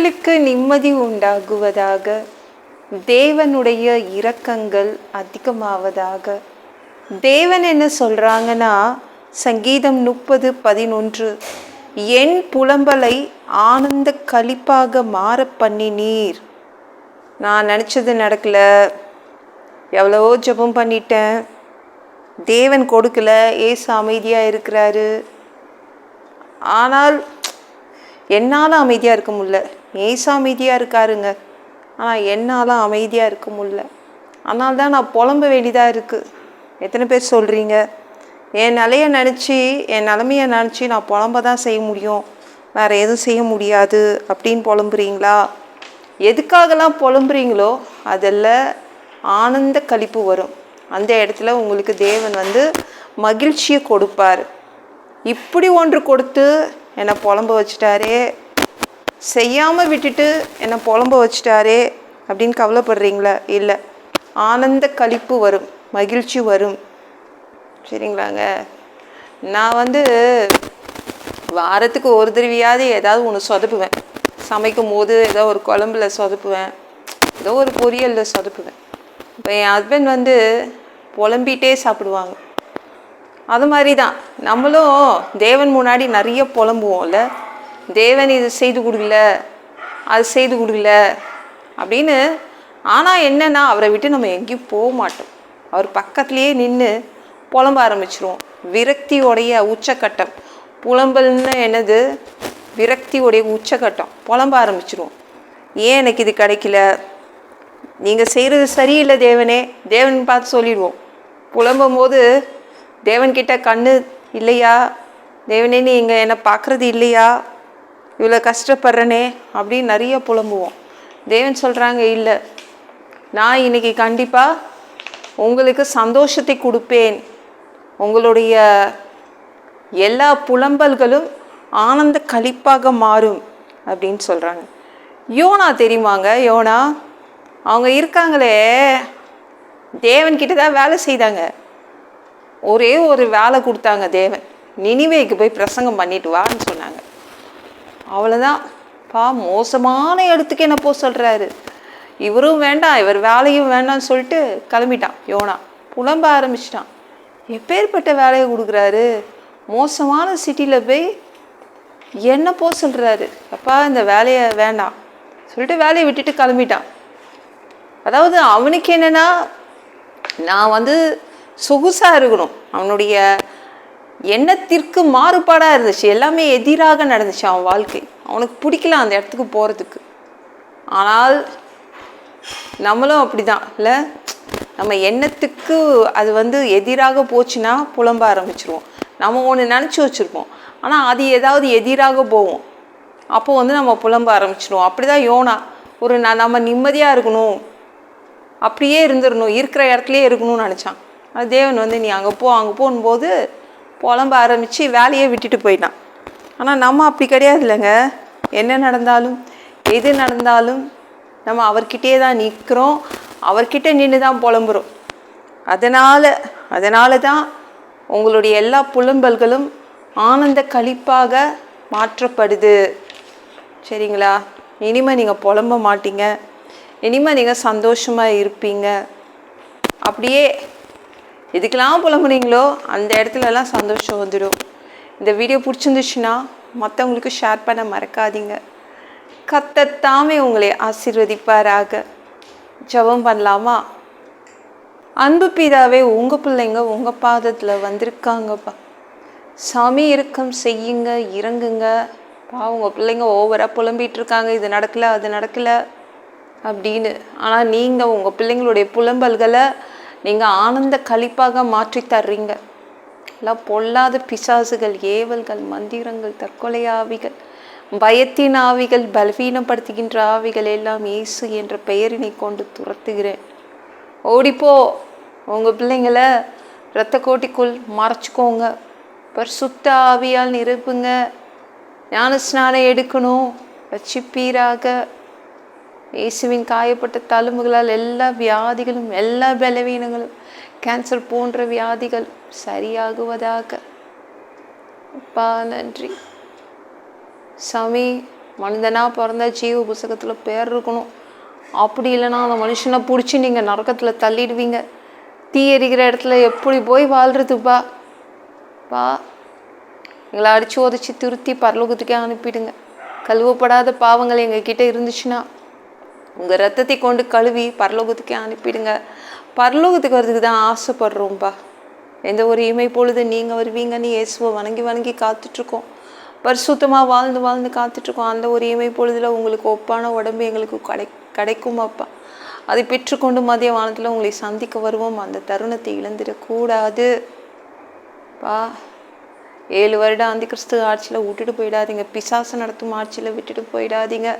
உங்களுக்கு நிம்மதி உண்டாகுவதாக தேவனுடைய இரக்கங்கள் அதிகமாவதாக. தேவன் என்ன சொல்கிறாங்கன்னா சங்கீதம் முப்பது பதினொன்று என் புலம்பலை ஆனந்த கழிப்பாக மாற பண்ணினீர். நான் நினச்சது நடக்கல. எவ்வளவோ ஜெபம் பண்ணிட்டேன். தேவன் கொடுக்கல. ஏசு அமைதியாக இருக்கிறாரு. ஆனால் என்னால் அமைதியாக இருக்க முடியல. ஏசா அமைதியாக இருக்காருங்க. ஆனால் என்னால் அமைதியாக இருக்க முடில அதனால தான் நான் புலம்ப வேண்டியதாக இருக்குது எத்தனை பேர் சொல்கிறீங்க என் நிலையை நினச்சி என் நிலமையை நினச்சி நான் புலம்ப தான் செய்ய முடியும். வேறு எதுவும் செய்ய முடியாது அப்படின்னு புலம்புறீங்களா? எதுக்காகலாம் புலம்புறீங்களோ அதில் ஆனந்த கழிப்பு வரும். அந்த இடத்துல உங்களுக்கு தேவன் வந்து மகிழ்ச்சியை கொடுப்பார். இப்படி ஒன்று கொடுத்து என்னை புலம்ப வச்சுட்டாரே. செய்யாமல் விட்டுட்டு என்னை புலம்ப வச்சுட்டாரே அப்படின்னு கவலைப்படுறீங்களா? இல்லை. ஆனந்த களிப்பு வரும் மகிழ்ச்சி வரும். சரிங்களாங்க. நான் வந்து வாரத்துக்கு ஒரு தடவையாவது ஏதாவது ஒன்று சொதப்புவேன். சமைக்கும் போது ஏதோ ஒரு குழம்புல சொதப்புவேன். ஏதோ ஒரு பொரியலில் சொதப்புவேன். இப்போ என் ஹஸ்பண்ட் வந்து புலம்பிகிட்டே சாப்பிடுவாங்க. அது மாதிரி தான் நம்மளும் தேவன் முன்னாடி நிறைய புலம்புவோம்ல. தேவன் இது செய்து கொடுக்கல அது செய்து கொடுக்கல அப்படின்னு ஆனால் என்னென்னா அவரை விட்டு நம்ம எங்கேயும் போக மாட்டோம். அவர் பக்கத்துலேயே நின்று புலம்ப ஆரம்பிச்சிருவோம் விரக்தியோடைய உச்சக்கட்டம். புலம்பல்னு என்னது? விரக்தியோடைய உச்சக்கட்டம். புலம்ப ஆரம்பிச்சிருவோம் ஏன் எனக்கு இது கிடைக்கல? நீங்கள் செய்கிறது சரியில்லை தேவனே. தேவன் பார்த்து சொல்லிடுவோம். புலம்பும் போது தேவன்கிட்ட கண்ணு இல்லையா? தேவனே நீங்கள் என்னை பார்க்குறது இல்லையா? இவ்வளோ கஷ்டப்படுறனே அப்படின்னு நிறைய புலம்புவோம். தேவன் சொல்கிறாங்க இல்லை நான் இன்னைக்கு கண்டிப்பாக உங்களுக்கு சந்தோஷத்தை கொடுப்பேன். உங்களுடைய எல்லா புலம்பல்களும் ஆனந்த களிப்பாக மாறும் அப்படின்னு சொல்கிறாங்க யோனா தெரியுமாங்க? யோனா அவங்க இருக்காங்களே. தேவன்கிட்ட தான் வேலை செய்தாங்க. ஒரே ஒரு வேலை கொடுத்தாங்க தேவன். நினிவேக்கு போய் பிரசங்கம் பண்ணிட்டு வான்னு சொன்னாங்க. அவ்வளோதான் பா மோசமான இடத்துக்கு என்ன போக சொல்கிறாரு இவரும் வேண்டாம் இவர் வேலையும் வேண்டாம்னு சொல்லிட்டு கிளம்பிட்டான் யோனா. புலம்ப ஆரம்பிச்சிட்டான். எப்பேற்பட்ட வேலையை கொடுக்குறாரு? மோசமான சிட்டியில் போய் என்ன போக சொல்கிறாரு அப்பா இந்த வேலையை வேண்டாம். சொல்லிட்டு வேலையை விட்டுட்டு கிளம்பிட்டான். அதாவது அவனுக்கு என்னென்னா நான் வந்து சொகுசாக இருக்கணும். அவனுடைய எண்ணத்திற்கு மாறுபாடாக இருந்துச்சு. எல்லாமே எதிராக நடந்துச்சு அவன் வாழ்க்கை. அவனுக்கு பிடிக்கல அந்த இடத்துக்கு போகிறதுக்கு ஆனால் நம்மளும் அப்படிதான். இல்லை? நம்ம எண்ணத்துக்கு அது வந்து எதிராக போச்சுன்னா புலம்ப ஆரம்பிச்சிருவோம். நம்ம ஒன்று நினச்சி வச்சுருப்போம். ஆனால் அது ஏதாவது எதிராக போவோம் அப்போ வந்து நம்ம புலம்ப ஆரம்பிச்சிடுவோம் அப்படி தான் யோனா. ஒரு ந நம்ம நிம்மதியாக இருக்கணும். அப்படியே இருந்துடணும் இருக்கிற இடத்துலையே இருக்கணும்னு நினச்சான். அது தேவன் வந்து நீ அங்கே போ அங்கே போகும்போது புலம்ப ஆரம்பித்து வேலையை விட்டுட்டு போயிட்டான். ஆனால் நம்ம அப்படி கிடையாது இல்லைங்க. என்ன நடந்தாலும் எது நடந்தாலும் நம்ம அவர்கிட்டயே தான் நிற்கிறோம் அவர்கிட்ட நின்று தான் புலம்புறோம். அதனால் அதனால தான் உங்களுடைய எல்லா புலம்பல்களும் ஆனந்த கழிப்பாக மாற்றப்படுது. சரிங்களா? இனிமேல் நீங்கள் புலம்ப மாட்டீங்க. இனிமேல் நீங்கள் சந்தோஷமாக இருப்பீங்க. அப்படியே எதுக்கெல்லாம் புலம்புறீங்களோ அந்த இடத்துலலாம் சந்தோஷம் வந்துடும். இந்த வீடியோ பிடிச்சிருந்துச்சுன்னா மற்றவங்களுக்கு ஷேர் பண்ண மறக்காதீங்க. கத்தத்தாமே உங்களை ஆசீர்வதிப்பாராக. ஜெபம் பண்ணலாமா? அன்பு பிதாவே உங்கள் பிள்ளைங்க உங்கள் பாதத்தில் வந்திருக்காங்கப்பா. சாமி இறக்கம் செய்யுங்க இறங்குங்க. பா உங்கள் பிள்ளைங்க ஓவராக புலம்பிகிட்ருக்காங்க இது நடக்கல அது நடக்கல. அப்படின்னு. ஆனால் நீங்கள் உங்கள் பிள்ளைங்களுடைய புலம்பல்களை நீங்கள் ஆனந்த கழிப்பாக மாற்றி தர்றீங்க. எல்லாம் பொல்லாத பிசாசுகள் ஏவல்கள் மந்திரங்கள் தற்கொலை ஆவிகள் பயத்தின் ஆவிகள் பலவீனப்படுத்துகின்ற ஆவிகள் எல்லாம் இயேசு என்ற பெயரினை கொண்டு துரத்துகிறேன். ஓடிப்போ உங்கள் பிள்ளைங்களை இரத்த கோட்டிக்குள் மறைச்சிக்கோங்க. பரிசுத்த ஆவியால் நிரப்புங்க. ஞான ஸ்நானம் எடுக்கணும். ரட்சிப்பீராக. இயேசுவின் காயப்பட்ட தழும்புகளால் எல்லா வியாதிகளும் எல்லா பலவீனங்களும் கேன்சர் போன்ற வியாதிகள் சரியாகுவதாக. அப்பா நன்றி. சாமி மனிதனாக பிறந்தா ஜீவ புஸ்தகத்தில் பேர் இருக்கணும். அப்படி இல்லைன்னா அந்த மனுஷனை பிடிச்சி நீங்கள் நரக்கத்தில் தள்ளிடுவீங்க. தீ எரிக்கிற இடத்துல எப்படி போய் வாழ்கிறதுப்பா பா? எங்களை அடித்து உதச்சி திருத்தி பரலோகத்துக்கே அனுப்பிடுங்க. கழுவப்படாத பாவங்கள் எங்கள் கிட்டே இருந்துச்சுன்னா உங்கள் ரத்தத்தை கொண்டு கழுவி பரலோகத்துக்கே அனுப்பிடுங்க. பரலோகத்துக்கு வரதுக்கு தான் ஆசைப்படுறோம்ப்பா எந்த ஒரு இமை பொழுது நீங்கள் வருவீங்கன்னு இயேசுவை வணங்கி வணங்கி காத்துட்ருக்கோம். பரிசுத்தமாக வாழ்ந்து வாழ்ந்து காத்துட்ருக்கோம். அந்த ஒரு இமை பொழுதில் உங்களுக்கு ஒப்பான உடம்பு எங்களுக்கு கடை கிடைக்குமாப்பா. அதை பெற்றுக்கொண்டு மதிய வானத்தில் உங்களை சந்திக்க வருவோம். அந்த தருணத்தை இழந்துடக்கூடாது. பா ஏழு வருடம் அந்த கிறிஸ்து ஆட்சியில் விட்டுட்டு போயிடாதீங்க. பிசாசு நடத்தும் ஆட்சியில் விட்டுட்டு போயிடாதீங்க.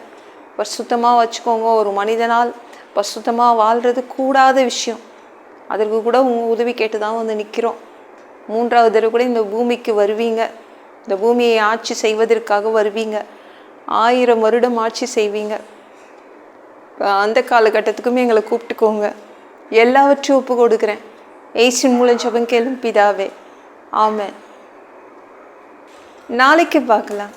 பரிசுத்தமாக வச்சுக்கோங்க. ஒரு மனிதனால் பரிசுத்தமாக வாழ்கிறது கூடாத விஷயம். அதற்கு கூட உங்கள் உதவி கேட்டு தான் வந்து நிற்கிறோம் மூன்றாவது தடவை கூட இந்த பூமிக்கு வருவீங்க. இந்த பூமியை ஆட்சி செய்வதற்காக வருவீங்க. ஆயிரம் வருடம் ஆட்சி செய்வீங்க. அந்த காலகட்டத்துக்குமே எங்களை கூப்பிட்டுக்கோங்க. எல்லாவற்றையும் ஒப்பு கொடுக்குறேன். ஏசின் மூலம் ஜபம் கேளும் பிதாவே. ஆமாம் நாளைக்கு பார்க்கலாம்.